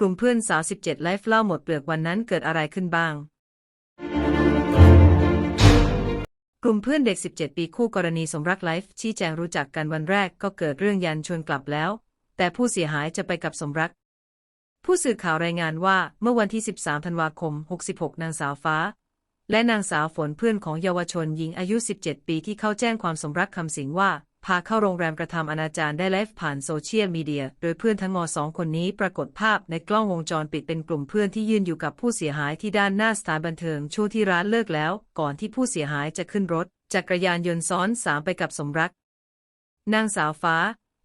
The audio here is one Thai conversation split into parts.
กลุ่มเพื่อนสาว 17 ไลฟ์เล่าหมดเปลือกวันนั้นเกิดอะไรขึ้นบ้าง กลุ่มเพื่อนเด็ก 17 ปีคู่กรณีสมรักไลฟ์ชี้แจงรู้จักกันวันแรกก็เกิดเรื่องยันชวนกลับแล้ว แต่ผู้เสียหายจะไปกับสมรัก ผู้สื่อข่าวรายงานว่าเมื่อวันที่ 13 ธันวาคม 66 นางสาวฟ้า และนางสาวฝนเพื่อนของเยาวชนหญิงอายุ 17 ปีที่เข้าแจ้งความสมรักคำสิงว่า พาเข้าโรงแรมกระทำอนาจารได้ไลฟ์ผ่านโซเชียลมีเดีย โดยเพื่อนทั้งมสองคนนี้ปรากฏภาพในกล้องวงจรปิดเป็นกลุ่มเพื่อนที่ยืนอยู่กับผู้เสียหายที่ด้านหน้าสถานบันเทิงช่วงที่ร้านเลิกแล้ว ก่อนที่ผู้เสียหายจะขึ้นรถจักรยานยนต์ซ้อนสามไปกับสมรัก นางสาวฟ้า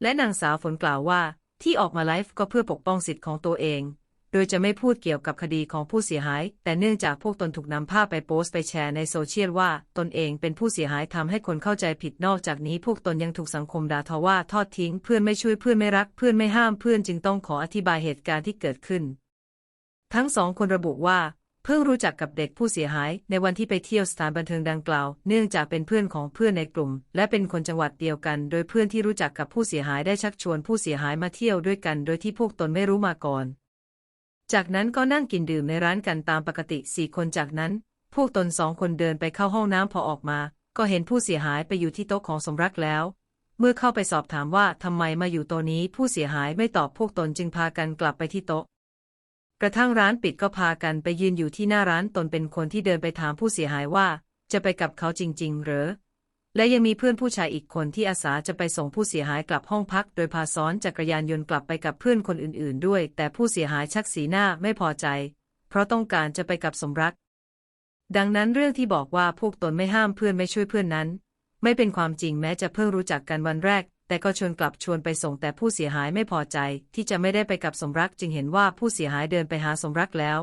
และนางสาวฝนกล่าวว่า ที่ออกมาไลฟ์ก็เพื่อปกป้องสิทธิ์ของตัวเอง โดยจะไม่พูดเกี่ยวกับคดีของผู้เสียหาย แต่เนื่องจากพวกตนถูกนำภาพไปโพสต์ไปแชร์ในโซเชียลว่า ตนเองเป็นผู้เสียหายทำให้คนเข้าใจผิดนอกจากนี้พวกตนยังถูกสังคมด่าทอว่าทอดทิ้ง เพื่อนไม่ช่วยเพื่อนไม่รัก เพื่อนไม่ห้ามเพื่อนจึงต้องขออธิบายเหตุการณ์ที่เกิดขึ้น ทั้งสองคนระบุว่าเพิ่งรู้จักกับเด็กผู้เสียหาย ในวันที่ไปเที่ยวสถานบันเทิงดังกล่าว เนื่องจากเป็นเพื่อนของเพื่อนในกลุ่ม และเป็นคนจังหวัดเดียวกัน โดยเพื่อนที่รู้จักกับผู้เสียหายได้ชักชวนผู้เสียหายมาเที่ยวด้วยกัน โดยที่พวกตนไม่รู้มาก่อน จากนั้นก็นั่งกินดื่มในร้านกันตามปกติสี่คนจากนั้น พวกตนสองคนเดินไปเข้าห้องน้ำพอออกมา ก็เห็นผู้เสียหายไปอยู่ที่โต๊ะของสมรักแล้ว เมื่อเข้าไปสอบถามว่าทำไมมาอยู่โต๊ะนี้ ผู้เสียหายไม่ตอบพวกตนจึงพากันกลับไปที่โต๊ะ กระทั่งร้านปิดก็พากันไปยืนอยู่ที่หน้าร้านตนเป็นคนที่เดินไปถามผู้เสียหายว่า จะไปกับเขาจริง ๆ หรอ และยังมีเพื่อนผู้ชายอีกคนที่อาสาจะไปส่งผู้เสียหายกลับห้องพัก โดยพาซ้อนจักรยานยนต์กลับไปกับเพื่อนคนอื่นๆ ด้วย แต่ผู้เสียหายชักสีหน้าไม่พอใจ เพราะต้องการจะไปกับสมรัก ดังนั้นเรื่องที่บอกว่าพวกตนไม่ห้ามเพื่อนไม่ช่วยเพื่อนนั้น ไม่เป็นความจริงแม้จะเพิ่งรู้จักกันวันแรก แต่ก็ชวนกลับชวนไปส่งแต่ผู้เสียหายไม่พอใจ ที่จะไม่ได้ไปกับสมรักจึงเห็นว่าผู้เสียหายเดินไปหาสมรักแล้ว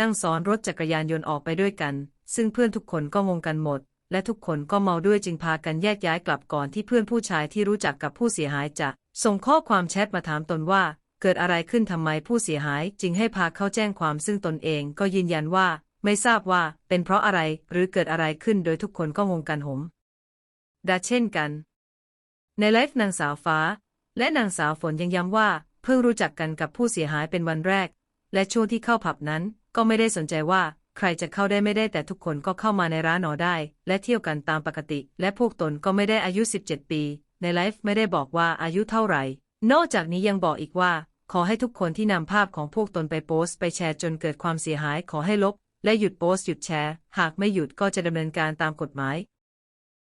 นั่งซ้อนรถจักรยานยนต์ออกไปด้วยกัน ซึ่งเพื่อนทุกคนก็งงกันหมด และทุกคนก็เมาด้วยจึงพากันแยกย้ายกลับก่อนที่เพื่อนผู้ชายที่รู้จักกับผู้เสียหายจะ ส่งข้อความแชทมาถามตนว่า เกิดอะไรขึ้นทำไมผู้เสียหายจึงให้พาเข้าแจ้งความซึ่งตนเองก็ยืนยันว่า ไม่ทราบว่าเป็นเพราะอะไรหรือเกิดอะไรขึ้นโดยทุกคนก็งงกันหมดาเช่นกัน ในไลฟ์นางสาวฟ้า และนางสาวฝนยังย้ำว่า เพิ่งรู้จักกันกับผู้เสียหายเป็นวันแรก และช่วงที่เข้าผับนั้นก็ไม่ได้สนใจว่า ใครจะเข้าได้ไม่ได้แต่ทุกคนก็เข้ามาในร้านหนอได้ และเที่ยวกันตามปกติ และพวกตนก็ไม่ได้อายุ 17 ปี ในไลฟ์ไม่ได้บอกว่าอายุเท่าไหร่ นอกจากนี้ยังบอกอีกว่า ขอให้ทุกคนที่นำภาพของพวกตนไปโพสต์ไปแชร์จนเกิดความเสียหายขอให้ลบ และหยุดโพสต์หยุดแชร์ หากไม่หยุดก็จะดำเนินการตามกฎหมาย